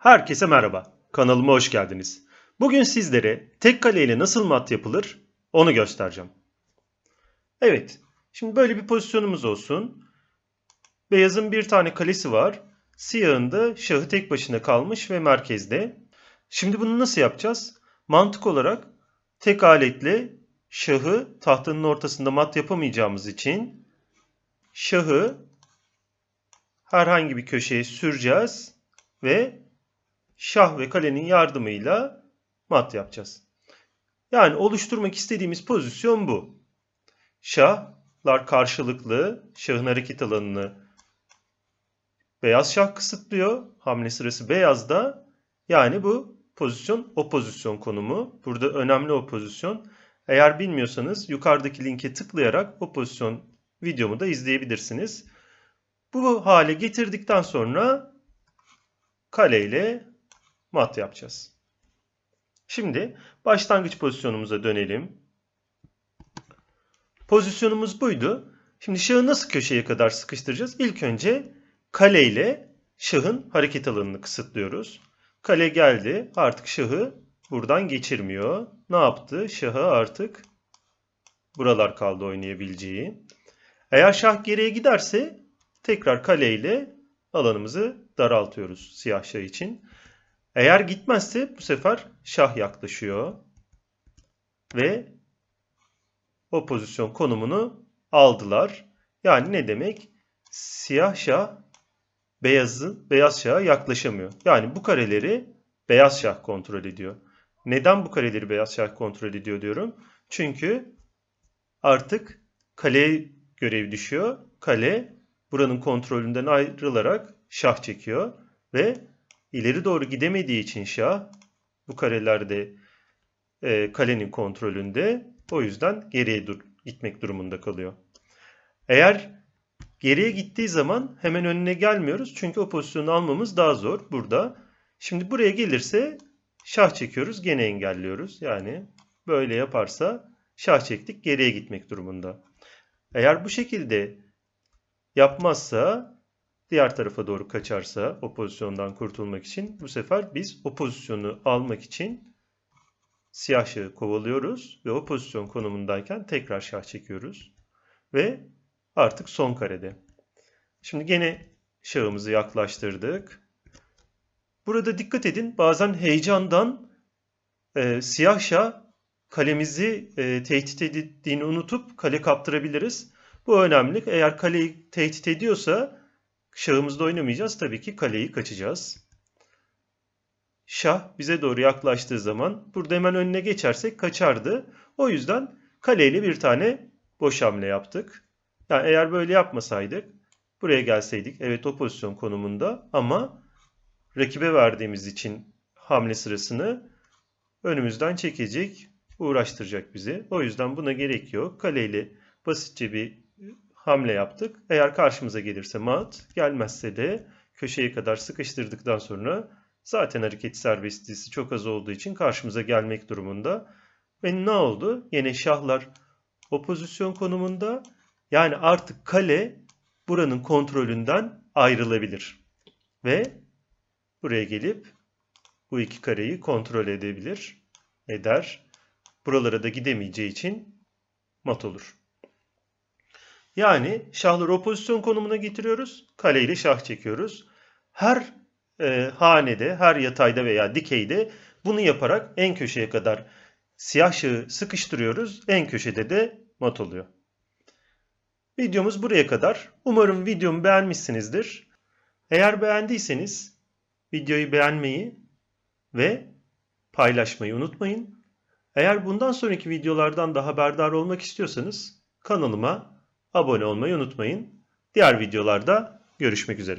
Herkese merhaba. Kanalıma hoş geldiniz. Bugün sizlere tek kale ile nasıl mat yapılır onu göstereceğim. Evet. Şimdi böyle bir pozisyonumuz olsun. Beyazın bir tane kalesi var. Siyahın da şahı tek başına kalmış ve merkezde. Şimdi bunu nasıl yapacağız? Mantık olarak tek aletle şahı tahtanın ortasında mat yapamayacağımız için şahı herhangi bir köşeye süreceğiz ve şah ve kalenin yardımıyla mat yapacağız. Yani oluşturmak istediğimiz pozisyon bu. Şahlar karşılıklı şahın hareket alanını beyaz şah kısıtlıyor. Hamle sırası beyazda. Yani bu pozisyon o pozisyon konumu. Burada önemli o pozisyon. Eğer bilmiyorsanız yukarıdaki linke tıklayarak o pozisyon videomu da izleyebilirsiniz. Bu hale getirdikten sonra kaleyle mat yapacağız. Şimdi başlangıç pozisyonumuza dönelim. Pozisyonumuz buydu. Şimdi şahı nasıl köşeye kadar sıkıştıracağız? İlk önce kaleyle şahın hareket alanını kısıtlıyoruz. Kale geldi. Artık şahı buradan geçirmiyor. Ne yaptı? Şahı artık buralar kaldı oynayabileceği. Eğer şah geriye giderse tekrar kaleyle alanımızı daraltıyoruz siyah şah için. Eğer gitmezse bu sefer şah yaklaşıyor ve o pozisyon konumunu aldılar. Yani ne demek? Siyah şah beyazı beyaz şaha yaklaşamıyor. Yani bu kareleri beyaz şah kontrol ediyor. Neden bu kareleri beyaz şah kontrol ediyor diyorum? Çünkü artık kaleye görev düşüyor. Kale buranın kontrolünden ayrılarak şah çekiyor ve ileri doğru gidemediği için şah bu karelerde e, kalenin kontrolünde o yüzden geriye dur gitmek durumunda kalıyor. Eğer geriye gittiği zaman hemen önüne gelmiyoruz çünkü o pozisyonu almamız daha zor burada. Şimdi buraya gelirse şah çekiyoruz gene engelliyoruz. Yani böyle yaparsa şah çektik geriye gitmek durumunda. Eğer bu şekilde yapmazsa diğer tarafa doğru kaçarsa o pozisyondan kurtulmak için bu sefer biz o pozisyonu almak için siyah şahı kovalıyoruz ve o pozisyon konumundayken tekrar şah çekiyoruz ve artık son karede. Şimdi gene şahımızı yaklaştırdık. Burada dikkat edin bazen heyecandan e, siyah şah kalemizi e, tehdit ettiğini unutup kale kaptırabiliriz. Bu önemli. Eğer kaleyi tehdit ediyorsa şahımızda oynamayacağız. Tabii ki kaleyi kaçacağız. Şah bize doğru yaklaştığı zaman burada hemen önüne geçersek kaçardı. O yüzden kaleyle bir tane boş hamle yaptık. Yani eğer böyle yapmasaydık buraya gelseydik evet o pozisyon konumunda ama rakibe verdiğimiz için hamle sırasını önümüzden çekecek, uğraştıracak bizi. O yüzden buna gerek yok. Kaleyle basitçe bir hamle yaptık. Eğer karşımıza gelirse mat, gelmezse de köşeye kadar sıkıştırdıktan sonra zaten hareket serbestliği çok az olduğu için karşımıza gelmek durumunda. Ve ne oldu? Yine şahlar o pozisyon konumunda. Yani artık kale buranın kontrolünden ayrılabilir. Ve buraya gelip bu iki kareyi kontrol edebilir, eder. Buralara da gidemeyeceği için mat olur. Yani şahları o konumuna getiriyoruz. Kale ile şah çekiyoruz. Her e, hanede, her yatayda veya dikeyde bunu yaparak en köşeye kadar siyah şahı sıkıştırıyoruz. En köşede de mat oluyor. Videomuz buraya kadar. Umarım videomu beğenmişsinizdir. Eğer beğendiyseniz videoyu beğenmeyi ve paylaşmayı unutmayın. Eğer bundan sonraki videolardan da haberdar olmak istiyorsanız kanalıma abone olmayı unutmayın. Diğer videolarda görüşmek üzere.